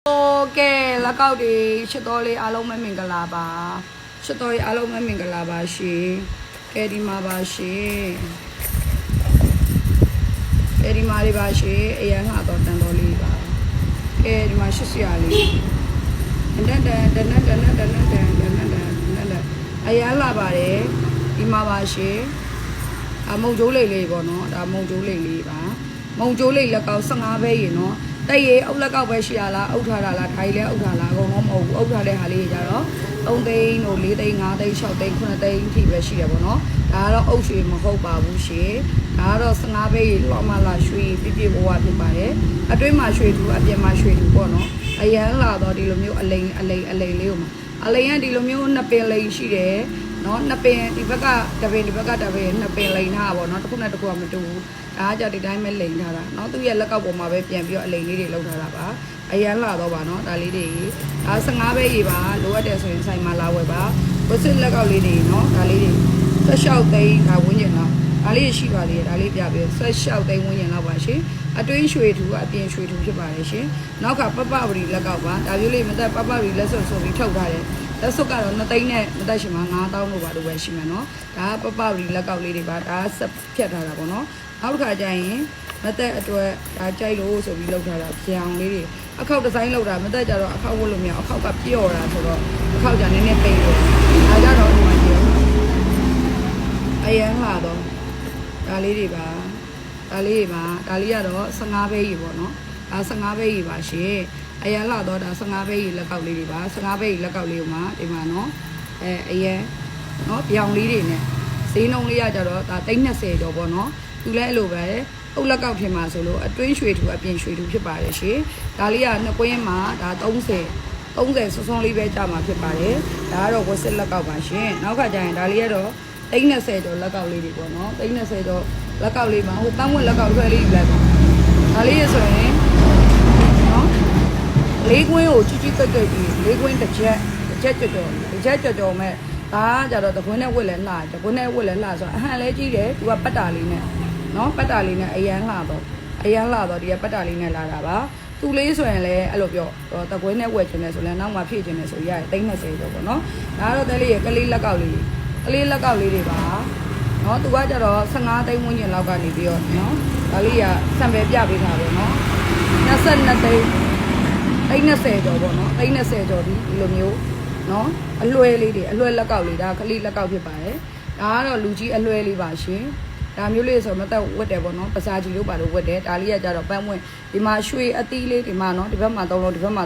โอเคလက်ကောက်တွေချစ်တော်လေးအားလုံးပဲမင်္ဂလာပါချစ်တော်လေးအားလုံးပဲမင်္ဂလာပါရှင်ကဲဒီမှာပါရှင်ကဲဒီမှာလေးပါရှင်အရန်ငါတော့တန်တော်လေးပါကဲဒီမှာရှစ်စရာလေးတန်တန်တန်တန်တန်တန်တန်တန်တန်တန်တန်တန်တန်အရန်လာပါတယ်ဒီမှာပါရှင်အမုံကျိုးလေးလေးပေါ့နော်ဒါမုံကျိုးလေးလေးပါမုံကျိုးလေးလက်ကောက်15ပဲရင်နော် တက်ရေအုပ်လက်ကောက်ပဲရှိရလားအုပ်ထားတာလားဒါကြီးလဲအုပ်ထားလားအကုန်လုံးမဟုတ်ဘူးအုပ်ထားတဲ့ဟာလေးတွေကြတော့3သိန်းတို့4သိန်း5သိန်း6သိန်း9သိန်းအထိပဲရှိတယ်ပေါ့နော်ဒါကတော့အုပ်ရွှေမဟုတ်ပါဘူးရှင်ဒါကတော့15ပဲရေလောမလာရွှေပြပြဘဝဖြစ်ပါတယ်အတွင်းမှာရွှေတူအပြင်မှာရွှေတူပေါ့နော်အရန်လာတော့ဒီလိုမျိုးအလိန်အလိန်အလိန်လေးကိုမှာအလိန်ကဒီလိုမျိုးနှစ်ပင်လိန်ရှိတယ် နော်နှစ်ပင်ဒီဘက်ကတပင်ဒီဘက်ကတပင်နှစ်ပင်လိန်ထားတာပေါ့နော်တစ်ခုနဲ့တစ်ခုကမတူဘူးဒါကကြဒီတိုင်းပဲလိန်ထားတာနော်သူ့ရဲ့လက်ကောက်ပေါ်မှာပဲပြန်ပြီးတော့အလိန်လေးတွေလောက်ထားတာပါအရန်လာတော့ပါနော်ဒါလေးတွေဒါ15ပဲရေပါလိုအပ်တယ်ဆိုရင်ဆိုင်မှာလာဝယ်ပါဝစစ်လက်ကောက်လေးတွေနော်ဒါလေးတွေဆက်လျှောက်သိန်းဒါဝင်းကျင်တော့ဒါလေးရှိပါသေးတယ်ဒါလေးပြပြီးဆက်လျှောက်သိန်းဝင်းကျင်တော့ပါရှင်အတွင်းရွှေထူအပြင်ရွှေထူဖြစ်ပါတယ်ရှင်နောက်ကပပဝရီလက်ကောက်ပါဒါမျိုးလေးမသက်ပပဝရီလက်စွပ်ဆိုပြီးထုတ်ထားတယ် လက်စွပ်ကတော့2သိန်းနဲ့မသက်ရှင်မှာ9000လို့ပါလို့ပဲရှိမှာနော်ဒါကပပဝရီလက်ကောက်လေးတွေပါဒါကဆက်ဖြတ်ထားတာပေါ့နော်နောက်တစ်ခါကျရင်မသက်အတွက်ဒါကြိုက်လို့ဆိုပြီးလောက်ထားတာပြောင်လေးတွေအခောက်ဒီဇိုင်းလောက်တာမသက်ကြတော့အခောက်ဝတ်လို့မရအောင်အခောက်ကပြော့တာဆိုတော့အခောက်ကြနည်းနည်းပိတ်တယ်ဒါကြတော့ဒီမှာကြည့်အရန်လာတော့ဒါလေးတွေပါဒါလေးတွေပါဒါလေးကတော့15ပဲကြီးပေါ့နော်ဒါ15ပဲကြီးပါရှင် အရန်လာတော့ဒါ15ပဲကြီးလက်ကောက်လေးတွေပါ15ပဲကြီးလက်ကောက်လေးကိုမှဒီမှာနော်အဲအရန်နော်ပြောင်လေးတွေနဲ့ဈေးနှုန်းလေးရကြတော့ဒါ320ကျော်ပေါ့နော်သူလည်းအဲ့လိုပဲအုပ်လက်ကောက်ထင်မှာဆိုလို့အတွင်းရွှေထူအပြင်ရွှေထူဖြစ်ပါတယ်ရှင်ဒါလေးကနှစ်ကွင်းမှာဒါ30 30ဆွဆွလေးပဲကြာမှာဖြစ်ပါတယ်ဒါကတော့ဝက်စစ်လက်ကောက်ပါရှင်နောက်ကကျရင်ဒါလေးကတော့30ကျော်လက်ကောက်လေးတွေပေါ့နော်30ကျော်လက်ကောက်လေးမှာဟိုပန်းဝက်လက်ကောက်ဆွဲလေးယူလိုက်ပါဒါလေးရဆိုရင်နော် လေးကွင်းကိုချီချီတက်တက်ပြီးလေးကွင်းတစ်ချက်တစ်ချက်ကြော်ကြော်တစ်ချက်ကြော်ကြော်မဲ့ဒါကကြတော့တကွင်းနဲ့ဝက်လဲလှတကွင်းနဲ့ဝက်လဲလှဆိုတော့အဟန်လဲကြီးတယ်သူကပတ်တာလေးနဲ့နော်ပတ်တာလေးနဲ့အရန်လှတော့အရန်လှတော့ဒီကပတ်တာလေးနဲ့လာတာပါသူလေးဆိုရင်လည်းအဲ့လိုပြောတကွင်းနဲ့ဝက်ချင်တယ်ဆိုလည်းနောက်မှဖြည့်ချင်တယ်ဆိုရတယ်30ကျော်ပေါ့နော်ဒါကတော့တဲလေးရကလေးလက်ကောက်လေးကလေးလက်ကောက်လေးတွေပါနော်သူကကြတော့15သိန်းဝန်းကျင်လောက်ကနေပြီးတော့နော်ဒါလေးကစံပယ်ပြပေးတာပေါ့နော်22သိန်း သိန်း20ကျော်ပေါ့နော်သိန်း20ကျော်ဒီဒီလိုမျိုးနော်အလွယ်လေးတွေအလွယ်လက်ကောက်လေးဒါကလေးလက်ကောက်ဖြစ်ပါတယ်ဒါကတော့လူကြီးအလွယ်လေးပါရှင်ဒါမျိုးလေးဆိုမသက်ဝတ်တယ်ပေါ့နော်ပစာကြီးလို့ပါလို့ဝတ်တယ်ဒါလေးကကြတော့ပန်းဝင်ဒီမှာရွှေအသီးလေးဒီမှာနော်ဒီဘက်မှာသုံးလုံးဒီဘက်မှာ